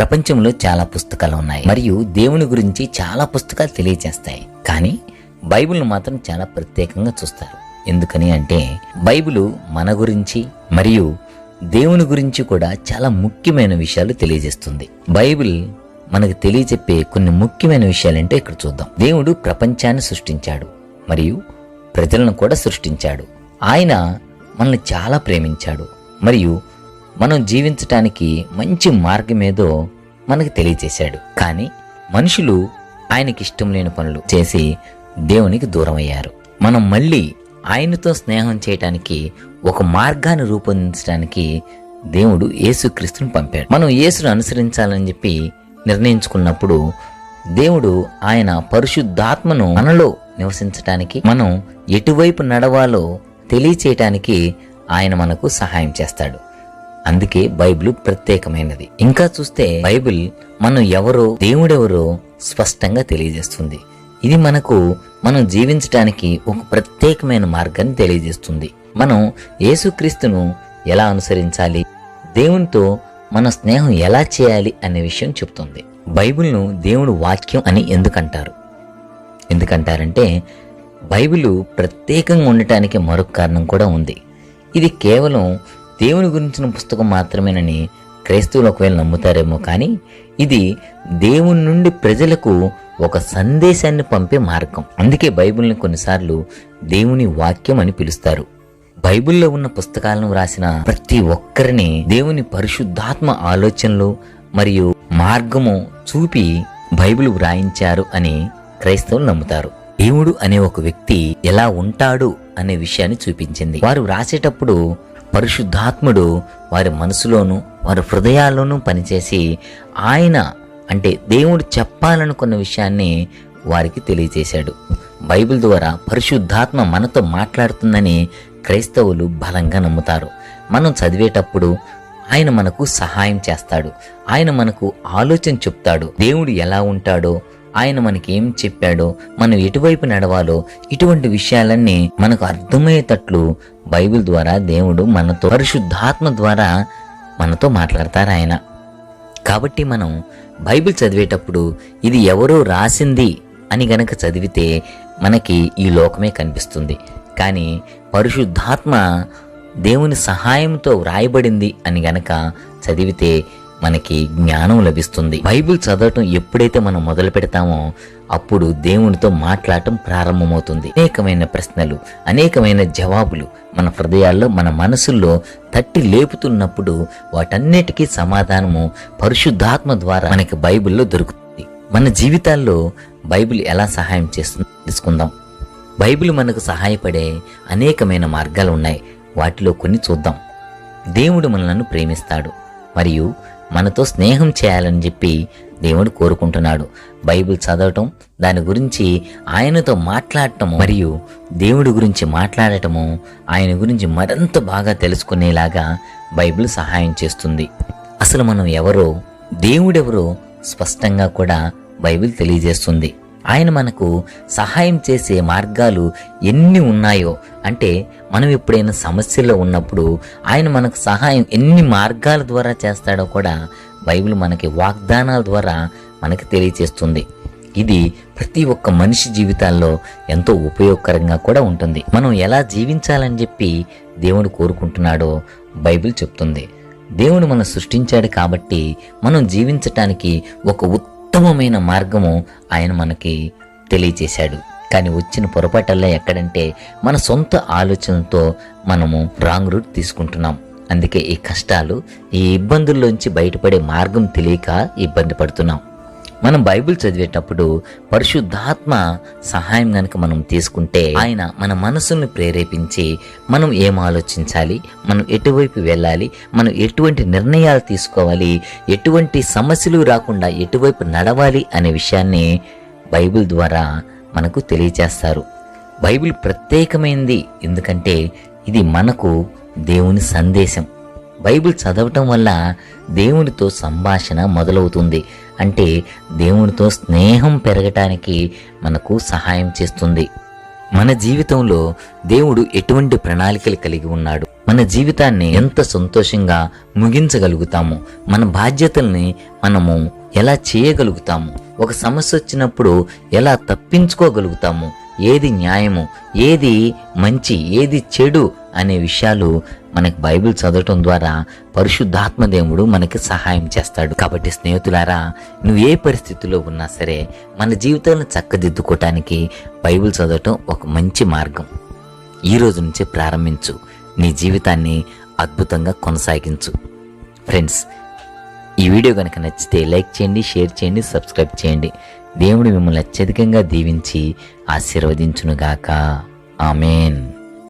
ప్రపంచంలో చాలా పుస్తకాలు ఉన్నాయి. మరియు దేవుని గురించి చాలా పుస్తకాలు తెలియజేస్తాయి. కానీ బైబిల్ను మాత్రం చాలా ప్రత్యేకంగా చూస్తారు. ఎందుకని అంటే బైబిల్ మన గురించి మరియు దేవుని గురించి కూడా చాలా ముఖ్యమైన విషయాలు తెలియజేస్తుంది. బైబిల్ మనకు తెలియజెప్పే కొన్ని ముఖ్యమైన విషయాలంటే ఇక్కడ చూద్దాం. దేవుడు ప్రపంచాన్ని సృష్టించాడు మరియు ప్రజలను కూడా సృష్టించాడు. ఆయన మనల్ని చాలా ప్రేమించాడు మరియు మనం జీవించటానికి మంచి మార్గం ఏదో మనకు తెలియచేశాడు కానీ మనుషులు ఆయనకి ఇష్టం లేని పనులు చేసి దేవునికి దూరం అయ్యారు మనం మళ్ళీ ఆయనతో స్నేహం చేయటానికి ఒక మార్గాన్ని రూపొందించడానికి దేవుడు యేసుక్రీస్తుని పంపాడు. మనం యేసును అనుసరించాలని చెప్పి నిర్ణయించుకున్నప్పుడు దేవుడు ఆయన పరిశుద్ధాత్మను మనలో నివసించటానికి మనం ఎటువైపు నడవాలో తెలియచేయటానికి ఆయన మనకు సహాయం చేస్తాడు. అందుకే బైబిల్ ప్రత్యేకమైనది. ఇంకా చూస్తే బైబిల్ మనం ఎవరో దేవుడెవరో స్పష్టంగా తెలియజేస్తుంది. ఇది మనకు మనం జీవించటానికి ఒక ప్రత్యేకమైన మార్గాన్ని తెలియజేస్తుంది. మనం యేసుక్రీస్తును ఎలా అనుసరించాలి? దేవునితో మన స్నేహం ఎలా చేయాలి అనే విషయం చెప్తుంది. బైబిల్ను దేవుడు వాక్యం అని ఎందుకంటారు? ఎందుకంటారంటే బైబిల్ ప్రత్యేకంగా ఉండటానికి మరొక కారణం కూడా ఉంది. ఇది కేవలం దేవుని గురించిన పుస్తకం మాత్రమేనని క్రైస్తవులు ఒకవేళ నమ్ముతారేమో కానీ ఇది దేవుని నుండి ప్రజలకు ఒక సందేశాన్ని పంపే మార్గం. అందుకే బైబిల్ని కొన్నిసార్లు దేవుని వాక్యం అని పిలుస్తారు. బైబిల్లో ఉన్న పుస్తకాలను వ్రాసిన ప్రతి ఒక్కరిని దేవుని పరిశుద్ధాత్మ ఆలోచనలు మరియు మార్గము చూపి బైబిల్ వ్రాయించారు అని క్రైస్తవులు నమ్ముతారు. దేవుడు అనే ఒక వ్యక్తి ఎలా ఉంటాడు అనే విషయాన్ని చూపించింది. వారు వ్రాసేటప్పుడు పరిశుద్ధాత్ముడు వారి మనసులోనూ వారి హృదయాల్లోనూ పనిచేసి ఆయన అంటే దేవుడు చెప్పాలనుకున్న విషయాన్ని వారికి తెలియజేశాడు. బైబిల్ ద్వారా పరిశుద్ధాత్మ మనతో మాట్లాడుతుందని క్రైస్తవులు బలంగా నమ్ముతారు. మనం చదివేటప్పుడు ఆయన మనకు సహాయం చేస్తాడు. ఆయన మనకు ఆలోచన చెప్తాడు. దేవుడు ఎలా ఉంటాడో ఆయన మనకి ఏం చెప్పాడో మనం ఎటువైపు నడవాలో ఇటువంటి విషయాలన్నీ మనకు అర్థమయ్యేటట్లు బైబిల్ ద్వారా దేవుడు మనతో పరిశుద్ధాత్మ ద్వారా మనతో మాట్లాడతారు ఆయన. కాబట్టి మనం బైబిల్ చదివేటప్పుడు ఇది ఎవరో రాసింది అని గనక చదివితే మనకి ఈ లోకమే కనిపిస్తుంది. కానీ పరిశుద్ధాత్మ దేవుని సహాయంతో వ్రాయబడింది అని గనక చదివితే మనకి జ్ఞానం లభిస్తుంది. బైబిల్ చదవటం ఎప్పుడైతే మనం మొదలు పెడతామో అప్పుడు దేవునితో మాట్లాడటం ప్రారంభమవుతుంది. అనేకమైన ప్రశ్నలు అనేకమైన జవాబులు మన హృదయాల్లో మన మనసుల్లో తట్టి లేపుతున్నప్పుడు వాటన్నిటికీ సమాధానము పరిశుద్ధాత్మ ద్వారా మనకి బైబిల్లో దొరుకుతుంది. మన జీవితాల్లో బైబిల్ ఎలా సహాయం చేస్తుందో తెలుసుకుందాం. బైబిల్ మనకు సహాయపడే అనేకమైన మార్గాలు ఉన్నాయి. వాటిలో కొన్ని చూద్దాం. దేవుడు మనలను ప్రేమిస్తాడు. మరియు మనతో స్నేహం చేయాలని చెప్పి దేవుడు కోరుకుంటున్నాడు. బైబిల్ చదవటం దాని గురించి ఆయనతో మాట్లాడటం మరియు దేవుడి గురించి మాట్లాడటము ఆయన గురించి మరింత బాగా తెలుసుకునేలాగా బైబిల్ సహాయం చేస్తుంది. అసలు మనం ఎవరో దేవుడెవరో స్పష్టంగా కూడా బైబిల్ తెలియజేస్తుంది. ఆయన మనకు సహాయం చేసే మార్గాలు ఎన్ని ఉన్నాయో అంటే మనం ఎప్పుడైనా సమస్యల్లో ఉన్నప్పుడు ఆయన మనకు సహాయం ఎన్ని మార్గాల ద్వారా చేస్తాడో కూడా బైబిల్ మనకి వాగ్దానాల ద్వారా మనకి తెలియచేస్తుంది. ఇది ప్రతి ఒక్క మనిషి జీవితాల్లో ఎంతో ఉపయోగకరంగా కూడా ఉంటుంది. మనం ఎలా జీవించాలని చెప్పి దేవుడు కోరుకుంటున్నాడో బైబిల్ చెప్తుంది. దేవుడు మనం సృష్టించాడు కాబట్టి మనం జీవించటానికి ఒక ఉత్తమమైన మార్గము ఆయన మనకి తెలియచేశాడు కానీ వచ్చిన పొరపాటల్లో ఎక్కడంటే మన సొంత ఆలోచనతో మనము రాంగ్ రూట్ తీసుకుంటున్నాం. అందుకే ఈ కష్టాలు ఈ ఇబ్బందుల్లోంచి బయటపడే మార్గం తెలియక ఇబ్బంది పడుతున్నాం. మనం బైబిల్ చదివేటప్పుడు పరిశుద్ధాత్మ సహాయం కనుక మనం తీసుకుంటే ఆయన మన మనసును ప్రేరేపించి మనం ఏం ఆలోచించాలి? మనం ఎటువైపు వెళ్ళాలి? మనం ఎటువంటి నిర్ణయాలు తీసుకోవాలి? ఎటువంటి సమస్యలు రాకుండా ఎటువైపు నడవాలి అనే విషయాన్ని బైబిల్ ద్వారా మనకు తెలియజేస్తారు. బైబిల్ ప్రత్యేకమైనది ఎందుకంటే ఇది మనకు దేవుని సందేశం. బైబిల్ చదవటం వల్ల దేవునితో సంభాషణ మొదలవుతుంది. అంటే దేవునితో స్నేహం పెరగటానికి మనకు సహాయం చేస్తుంది. మన జీవితంలో దేవుడు ఎటువంటి ప్రణాళికలు కలిగి ఉన్నాడు? మన జీవితాన్ని ఎంత సంతోషంగా ముగించగలుగుతాము? మన బాధ్యతల్ని మనము ఎలా చేయగలుగుతాము? ఒక సమస్య వచ్చినప్పుడు ఎలా తప్పించుకోగలుగుతాము? ఏది న్యాయము? ఏది మంచి? ఏది చెడు? అనే విషయాలు మనకి బైబిల్ చదవటం ద్వారా పరిశుద్ధాత్మ దేవుడు మనకి సహాయం చేస్తాడు. కాబట్టి స్నేహితులారా నువ్వు ఏ పరిస్థితిలో ఉన్నా సరే మన జీవితాలను చక్కదిద్దుకోవటానికి బైబిల్ చదవటం ఒక మంచి మార్గం. ఈ రోజు నుంచే ప్రారంభించు. నీ జీవితాన్ని అద్భుతంగా కొనసాగించు. ఫ్రెండ్స్ ఈ వీడియో కనుక నచ్చితే లైక్ చేయండి షేర్ చేయండి సబ్స్క్రైబ్ చేయండి. దేవుడు మిమ్మల్ని అత్యధికంగా దీవించి ఆశీర్వదించునుగాక. ఆమెన్.